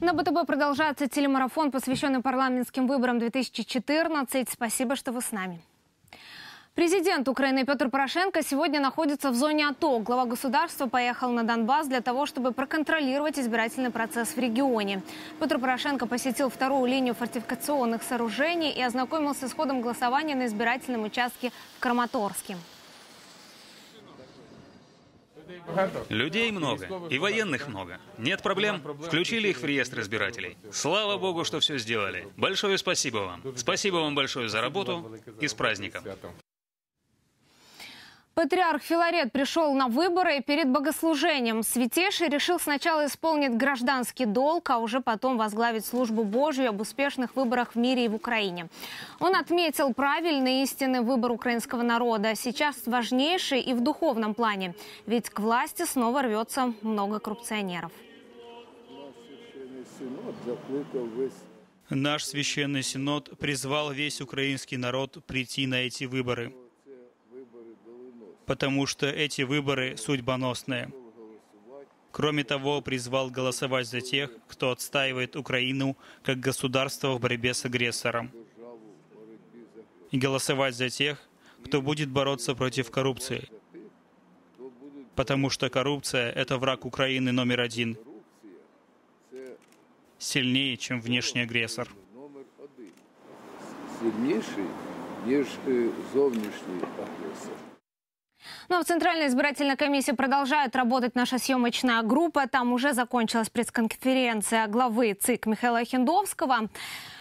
На БТБ продолжается телемарафон, посвященный парламентским выборам 2014. Спасибо, что вы с нами. Президент Украины Петр Порошенко сегодня находится в зоне АТО. Глава государства поехал на Донбасс для того, чтобы проконтролировать избирательный процесс в регионе. Петр Порошенко посетил вторую линию фортификационных сооружений и ознакомился с ходом голосования на избирательном участке в Краматорске. Людей много, и военных много. Нет проблем. Включили их в реестр избирателей. Слава богу, что все сделали. Большое спасибо вам. Спасибо вам большое за работу и с праздником. Патриарх Филарет пришел на выборы перед богослужением. Святейший решил сначала исполнить гражданский долг, а уже потом возглавить службу Божью об успешных выборах в мире и в Украине. Он отметил правильный истинный выбор украинского народа. Сейчас важнейший и в духовном плане. Ведь к власти снова рвется много коррупционеров. Наш священный синод призвал весь украинский народ прийти на эти выборы потому что эти выборы судьбоносные. Кроме того, призвал голосовать за тех, кто отстаивает Украину как государство в борьбе с агрессором. И голосовать за тех, кто будет бороться против коррупции. Потому что коррупция — это враг Украины номер один. Сильнее, чем внешний агрессор. Сильнейший, ніж зовнішній агресор. Ну а в Центральной избирательной комиссии продолжает работать наша съемочная группа. Там уже закончилась пресс-конференция главы ЦИК Михаила Хиндовского.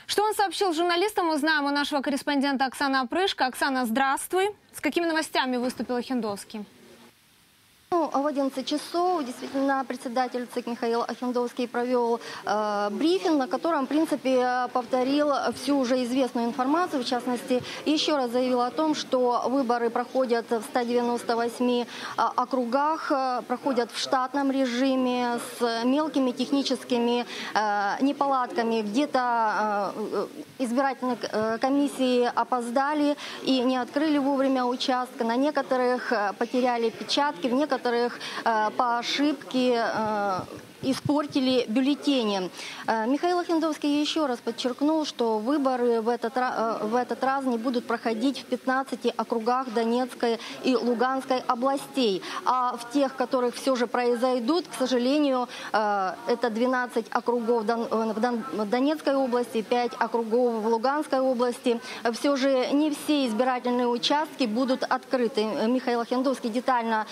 Что он сообщил журналистам, мы знаем у нашего корреспондента Оксана Опрышко. Оксана, здравствуй. С какими новостями выступил Хиндовский? Ну, в 11 часов действительно председатель ЦИК Михаил Ахендовский провел э, брифинг, на котором, в принципе, повторил всю уже известную информацию. В частности, еще раз заявил о том, что выборы проходят в 198 э, округах, э, проходят в штатном режиме с мелкими техническими э, неполадками. Где-то э, избирательные э, комиссии опоздали и не открыли вовремя участка. На некоторых э, потеряли печатки, в некоторых некоторых э, по ошибке э, испортили бюллетени. Э, Михаил Ахендовский еще раз подчеркнул, что выборы в этот, в этот раз не будут проходить в 15 округах Донецкой и Луганской областей. А в тех, которых все же произойдут, к сожалению, это 12 округов в Донецкой области, 5 округов в Луганской области. Все же не все избирательные участки будут открыты. Михаил Ахендовский детально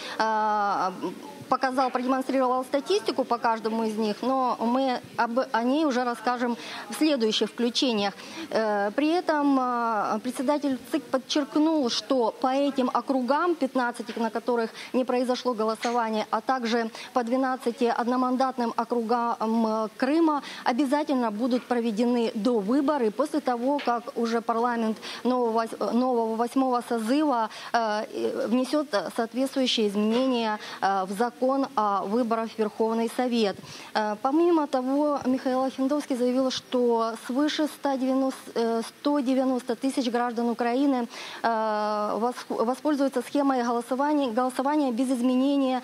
показал, продемонстрировал статистику по каждому из них, но мы об, о ней уже расскажем в следующих включениях. Э, при этом э, председатель ЦИК подчеркнул, что по этим округам, 15 на которых не произошло голосование, а также по 12 одномандатным округам э, Крыма обязательно будут проведены до выборы после того, как уже парламент нового, нового восьмого созыва внесет соответствующие изменения в закон закон о выборах в Верховный Совет. Э, помимо того, Михаил Ахендовский заявил, что свыше 190, 190 э, тысяч граждан Украины э, воспользуются схемой голосования, голосования без изменения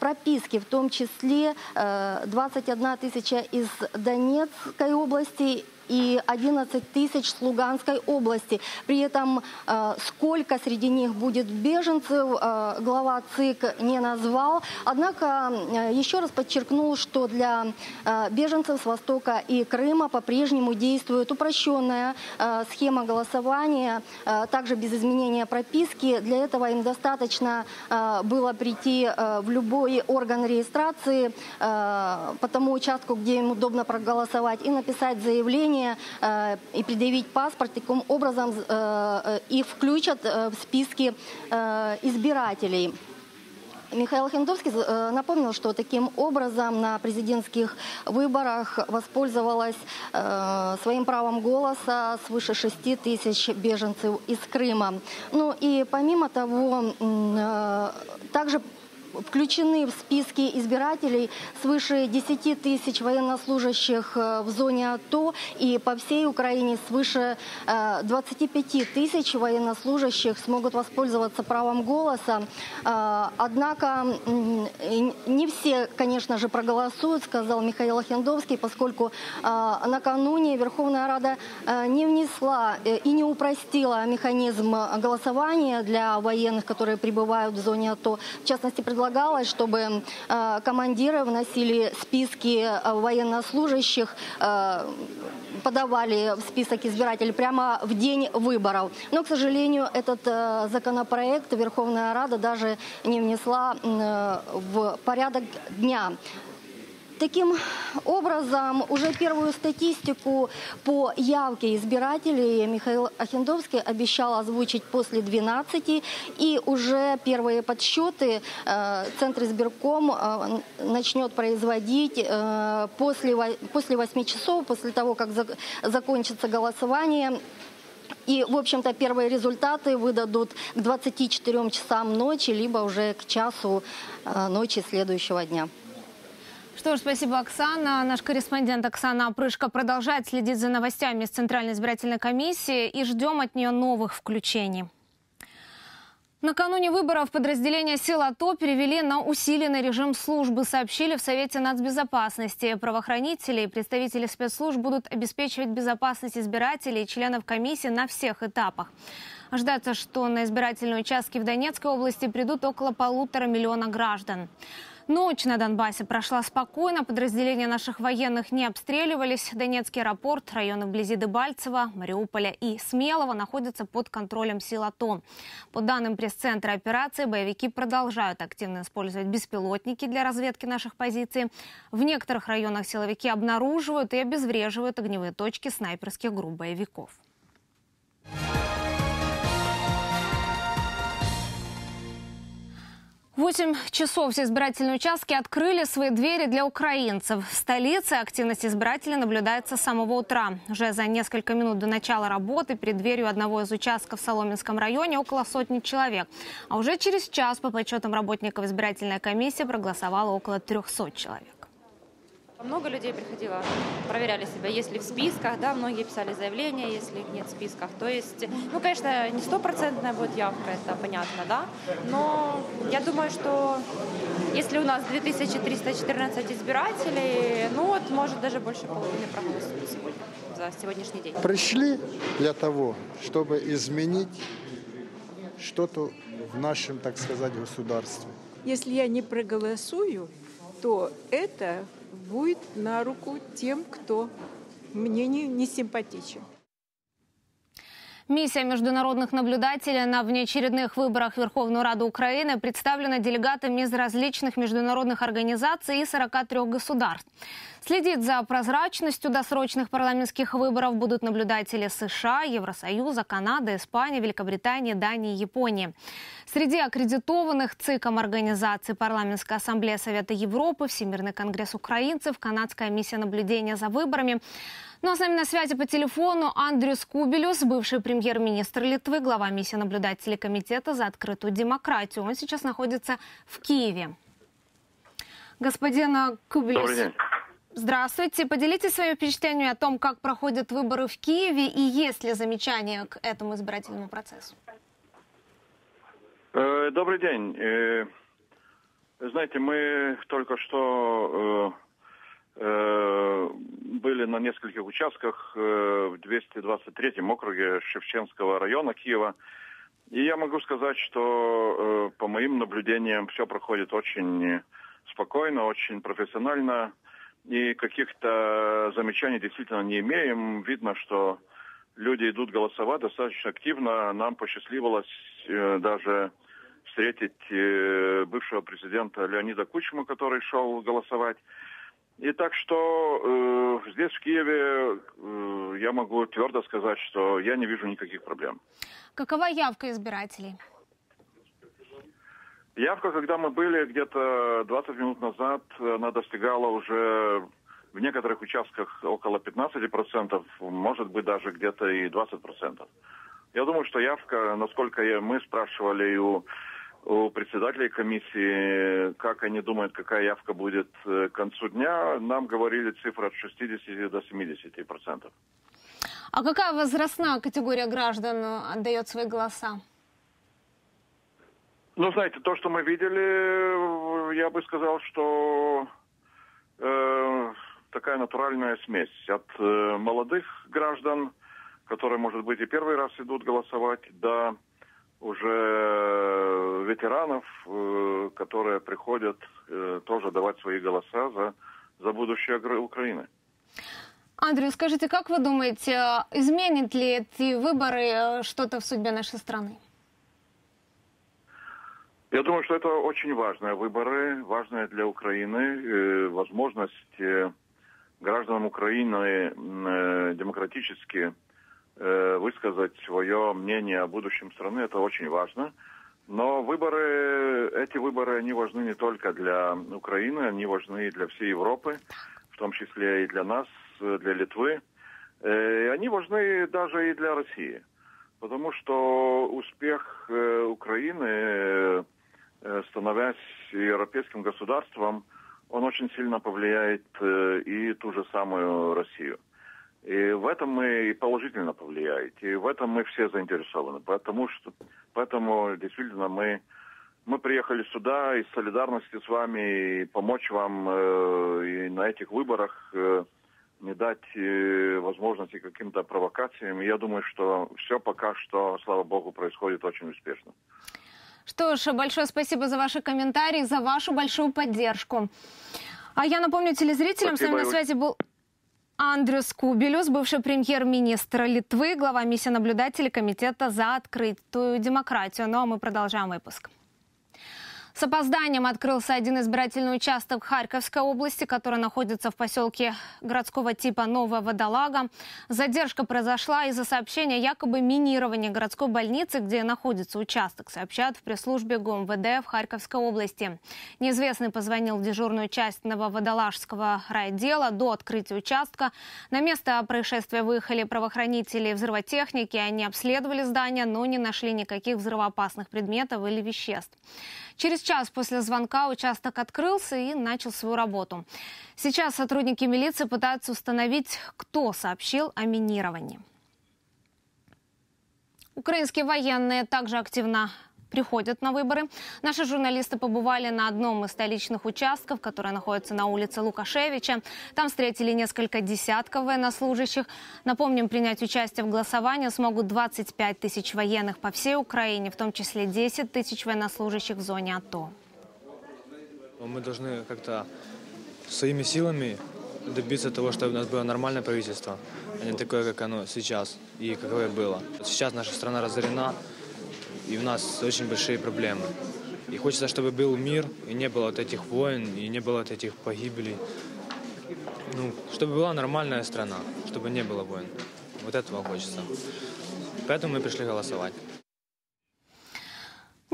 прописки, в том числе 21 тысяча из Донецкой области и 11 тысяч с Луганской области. При этом э, сколько среди них будет беженцев, э, глава ЦИК не назвал. Однако э, еще раз подчеркнул, что для беженцев с Востока и Крыма по-прежнему действует упрощенная схема голосования, также без изменения прописки. Для этого им достаточно было прийти в любой орган регистрации по тому участку, где им удобно проголосовать, и написать заявление заявление э, и предъявить паспорт, таким образом э, э, их включат в списки избирателей. Михаил Хендовский напомнил, что таким образом на президентских выборах воспользовалась своим правом голоса свыше 6 тысяч беженцев из Крыма. Ну и помимо того, также включены в списки избирателей свыше 10 тысяч военнослужащих в зоне АТО и по всей Украине свыше 25 тысяч военнослужащих смогут воспользоваться правом голоса. Однако не все, конечно же, проголосуют, сказал Михаил Ахендовский, поскольку накануне Верховная Рада не внесла и не упростила механизм голосования для военных, которые прибывают в зоне АТО. В частности, предлагалось, чтобы э, командиры вносили списки э, военнослужащих, э, подавали в список избирателей прямо в день выборов. Но, к сожалению, этот законопроект Верховная Рада даже не внесла в порядок дня. Таким образом, уже первую статистику по явке избирателей Михаил Ахендовский обещал озвучить после 12. И уже первые подсчеты э, Центр избирком э, начнет производить э, после, после 8 часов, после того, как за, закончится голосование. И, в общем-то, первые результаты выдадут к 24 часам ночи, либо уже к часу ночи следующего дня. Что ж, спасибо, Оксана. Наш корреспондент Оксана Опрышко продолжает следить за новостями из Центральной избирательной комиссии и ждем от нее новых включений. Накануне выборов подразделения сил АТО перевели на усиленный режим службы, сообщили в Совете нацбезопасности. Правоохранители и представители спецслужб будут обеспечивать безопасность избирателей и членов комиссии на всех этапах. Ожидается, что на избирательные участки в Донецкой области придут около полутора миллиона граждан. Ночь на Донбассе прошла спокойно. Подразделения наших военных не обстреливались. Донецкий аэропорт, районы вблизи Дебальцева, Мариуполя и Смелого находятся под контролем сил АТО. По данным пресс-центра операции, боевики продолжают активно использовать беспилотники для разведки наших позиций. В некоторых районах силовики обнаруживают и обезвреживают огневые точки снайперских групп боевиков. 8 часов все избирательные участки открыли свои двери для украинцев. В столице активность избирателей наблюдается с самого утра. Уже за несколько минут до начала работы перед дверью одного из участков в Соломенском районе около сотни человек. А уже через час по подсчетам работников избирательная комиссия проголосовала около 300 человек. Много людей приходило, проверяли себя, есть ли в списках, да, многие писали заявления, если их нет в списках. То есть, ну, конечно, не стопроцентная будет явка, это понятно, да, но я думаю, что если у нас 2314 избирателей, ну вот, может, даже больше половины проголосуют сегодня, за сегодняшний день. Пришли для того, чтобы изменить что-то в нашем, так сказать, государстве. Если я не проголосую, то это будет на руку тем, кто мне не, не симпатичен. Миссия международных наблюдателей на внеочередных выборах в Верховную Раду Украины представлена делегатами из различных международных организаций и 43 государств. Следить за прозрачностью досрочных парламентских выборов будут наблюдатели США, Евросоюза, Канады, Испании, Великобритании, Дании и Японии. Среди аккредитованных ЦИКом организаций Парламентская ассамблея Совета Европы, Всемирный конгресс украинцев, Канадская миссия наблюдения за выборами. Ну а с нами на связи по телефону Андрюс Кубелюс, бывший премьер-министр Литвы, глава миссии наблюдателей Комитета за открытую демократию. Он сейчас находится в Киеве. Господин Кубелюс, здравствуйте. Поделитесь своими впечатлениями о том, как проходят выборы в Киеве и есть ли замечания к этому избирательному процессу. Э, добрый день. Э, знаете, мы только что Э, были на нескольких участках э, в 223-м округе Шевченского района Киева. И я могу сказать, что э, по моим наблюдениям все проходит очень спокойно, очень профессионально. И каких-то замечаний действительно не имеем. Видно, что люди идут голосовать достаточно активно. Нам посчастливилось даже встретить бывшего президента Леонида Кучму, который шел голосовать. И так что э, здесь, в Киеве, э, я могу твердо сказать, что я не вижу никаких проблем. Какова явка избирателей? Явка, когда мы были где-то 20 минут назад, она достигала уже в некоторых участках около 15%, может быть даже где-то и 20%. Я думаю, что явка, насколько мы спрашивали у у председателей комиссии, как они думают, какая явка будет э, к концу дня, нам говорили цифры от 60 до 70 процентов. А какая возрастная категория граждан отдает свои голоса? Ну, знаете, то, что мы видели, я бы сказал, что э, такая натуральная смесь от э, молодых граждан, которые, может быть, и первый раз идут голосовать, до уже ветеранов, э, которые приходят э, тоже давать свои голоса за, за будущее Украины. Андрей, скажите, как вы думаете, изменят ли эти выборы э, что-то в судьбе нашей страны? Я думаю, что это очень важные выборы, важные для Украины. Возможность гражданам Украины демократически высказать свое мнение о будущем страны, это очень важно. Но выборы, эти выборы, они важны не только для Украины, они важны и для всей Европы, в том числе и для нас, для Литвы. И они важны даже и для России. Потому что успех Украины, становясь европейским государством, он очень сильно повлияет и ту же самую Россию. И в этом мы положительно повлияет. И в этом мы все заинтересованы. Потому что, поэтому действительно мы, мы приехали сюда из солидарности с вами и помочь вам э, и на этих выборах э, не дать э, возможности каким-то провокациям. И я думаю, что все пока что, слава богу, происходит очень успешно. Что ж, большое спасибо за ваши комментарии, за вашу большую поддержку. А я напомню телезрителям, спасибо, с нами на связи был Андрюс Кубелюс, бывший премьер-министр Литвы, глава миссии наблюдателей Комитета за открытую демократию. Ну а мы продолжаем выпуск. С опозданием открылся один избирательный участок Харьковской области, который находится в поселке городского типа Новая Водолага. Задержка произошла из-за сообщения якобы минирования городской больницы, где находится участок, сообщают в пресс-службе ГУМВД в Харьковской области. Неизвестный позвонил в дежурную часть Нововодолажского райдела до открытия участка. На место происшествия выехали правоохранители и взрывотехники. Они обследовали здание, но не нашли никаких взрывоопасных предметов или веществ. Через час после звонка участок открылся и начал свою работу. Сейчас сотрудники милиции пытаются установить, кто сообщил о минировании. Украинские военные также активно приходят на выборы. Наши журналисты побывали на одном из столичных участков, который находится на улице Лукашевича. Там встретили несколько десятков военнослужащих. Напомним, принять участие в голосовании смогут 25 тысяч военных по всей Украине, в том числе 10 тысяч военнослужащих в зоне АТО. Мы должны как-то своими силами добиться того, чтобы у нас было нормальное правительство, а не такое, как оно сейчас и какое было. Сейчас наша страна разорена, и у нас очень большие проблемы. И хочется, чтобы был мир, и не было вот этих войн, и не было вот этих погибелей. Ну, чтобы была нормальная страна, чтобы не было войн. Вот этого хочется. Поэтому мы пришли голосовать.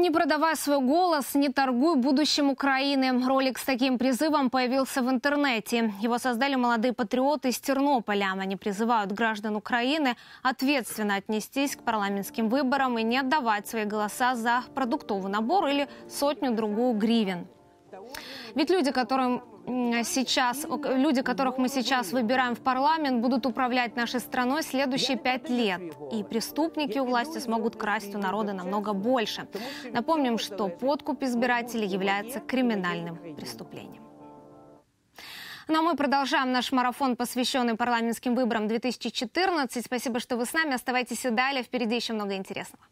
Не продавай свой голос, не торгуй будущим Украины. Ролик с таким призывом появился в интернете. Его создали молодые патриоты из Тернополя. Они призывают граждан Украины ответственно отнестись к парламентским выборам и не отдавать свои голоса за продуктовый набор или сотню-другую гривен. Ведь люди, которым сейчас, люди, которых мы сейчас выбираем в парламент, будут управлять нашей страной следующие пять лет. И преступники у власти смогут красть у народа намного больше. Напомним, что подкуп избирателей является криминальным преступлением. Ну а мы продолжаем наш марафон, посвященный парламентским выборам 2014. Спасибо, что вы с нами. Оставайтесь и далее. Впереди еще много интересного.